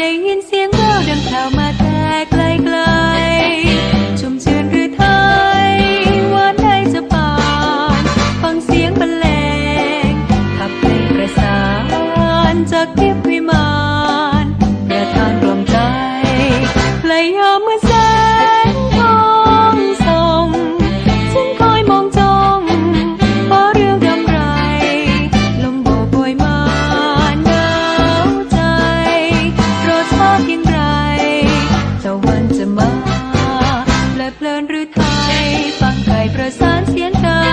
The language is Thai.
ได้ยินเสียงแววดังแผ่วมาแต่ไกลไกลชุ่มชื่หรือไทยวานใดจะปานฟังเสียงบรรเลงขับเพลงประสานจากทิพย์วิมานประทานรวมใจไหลยอมเมื่อ ฟังไก่ประสานเสียงเธอ